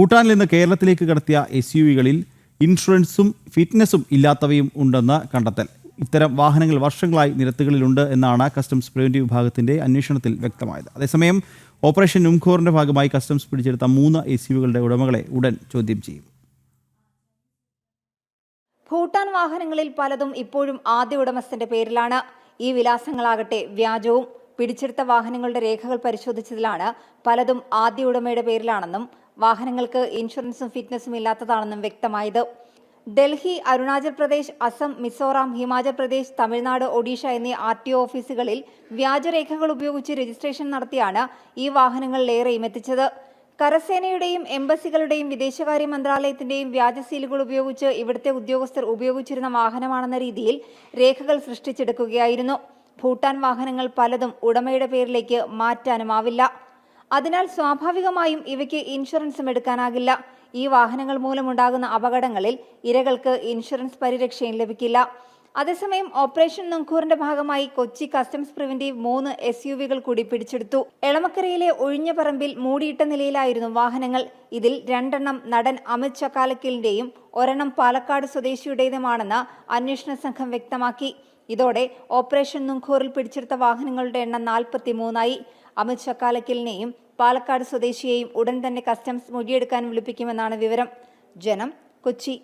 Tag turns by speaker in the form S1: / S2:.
S1: ഭൂട്ടാനിൽ നിന്ന് കേരളത്തിലേക്ക് കടത്തിയ എസ് യു വികളിൽ ഇൻഷുറൻസും ഫിറ്റ്നസും ഇല്ലാത്തവയും ഉണ്ടെന്ന് കണ്ടെത്തൽ. ഇത്തരം വാഹനങ്ങൾ വർഷങ്ങളായി നിരത്തുകളിലുണ്ട് എന്നാണ് കസ്റ്റംസ് പ്രിവന്റീവ് വിഭാഗത്തിന്റെ അന്വേഷണത്തിൽ വ്യക്തമായത്. അതേസമയം ഓപ്പറേഷൻ നുംഖോറിന്റെ ഭാഗമായി കസ്റ്റംസ് പിടിച്ചെടുത്ത മൂന്ന് എസ് യുവികളുടെ ഉടമകളെ ഉടൻ ചോദ്യം ചെയ്യും.
S2: ഭൂട്ടാൻ വാഹനങ്ങളിൽ പലതും ഇപ്പോഴും ആദ്യ ഉടമസ്ഥന്റെ പേരിലാണ്. ഈ വിലാസങ്ങളാകട്ടെ വ്യാജവും പിടിച്ചെടുത്ത വാഹനങ്ങളുടെ രേഖകൾ പരിശോധിച്ചതിലാണ് പലതും ആദ്യ ഉടമയുടെ പേരിലാണെന്നും വാഹനങ്ങൾക്ക് ഇൻഷുറൻസും ഫിറ്റ്നസും ഇല്ലാത്തതാണെന്നും വ്യക്തമായത്. ഡൽഹി അരുണാചൽ പ്രദേശ് അസം മിസോറാം ഹിമാചൽ പ്രദേശ് തമിഴ്നാട് ഒഡീഷ എന്നീ ആർ ടി ഓഫീസുകളിൽ വ്യാജരേഖകൾ ഉപയോഗിച്ച് രജിസ്ട്രേഷൻ നടത്തിയാണ് ഈ വാഹനങ്ങളിലേറെയും എത്തിച്ചത് കരസേനയുടെയും എംബസികളുടെയും വിദേശകാര്യ മന്ത്രാലയത്തിന്റെയും വ്യാജ സീലുകൾ ഉപയോഗിച്ച് ഇവിടുത്തെ ഉദ്യോഗസ്ഥർ ഉപയോഗിച്ചിരുന്ന വാഹനമാണെന്ന രീതിയിൽ രേഖകൾ സൃഷ്ടിച്ചെടുക്കുകയായിരുന്നു. ഭൂട്ടാൻ വാഹനങ്ങൾ പലതും ഉടമയുടെ പേരിലേക്ക് മാറ്റാനുമാവില്ല. അതിനാൽ സ്വാഭാവികമായും ഇവയ്ക്ക് ഇൻഷുറൻസും എടുക്കാനാകില്ല. ഈ വാഹനങ്ങൾ മൂലമുണ്ടാകുന്ന അപകടങ്ങളിൽ ഇരകൾക്ക് ഇൻഷുറൻസ് പരിരക്ഷയും ലഭിക്കില്ല. അതേസമയം ഓപ്പറേഷൻ നങ്കൂറിന്റെ ഭാഗമായി കൊച്ചി കസ്റ്റംസ് പ്രിവന്റീവ് മൂന്ന് എസ് യു വികൾ കൂടി പിടിച്ചെടുത്തു. എളമക്കരയിലെ ഒഴിഞ്ഞ പറമ്പിൽ മൂടിയിട്ട നിലയിലായിരുന്നു വാഹനങ്ങൾ. ഇതിൽ രണ്ടെണ്ണം നടൻ അമിത് ചക്കാലക്കലിന്റെയും ഒരെണ്ണം പാലക്കാട് സ്വദേശിയുടേതുമാണെന്ന് അന്വേഷണ സംഘം വ്യക്തമാക്കി. ഇതോടെ ഓപ്പറേഷൻ നുങ്കൂറിൽ പിടിച്ചെടുത്ത വാഹനങ്ങളുടെ എണ്ണം നാൽപ്പത്തി മൂന്നായി അമിത് ചക്കാലക്കലിനെയും പാലക്കാട് സ്വദേശിയെയും ഉടൻ തന്നെ കസ്റ്റംസ് മൊഴിയെടുക്കാൻ വിളിപ്പിക്കുമെന്നാണ് വിവരം. ജനം കൊച്ചി.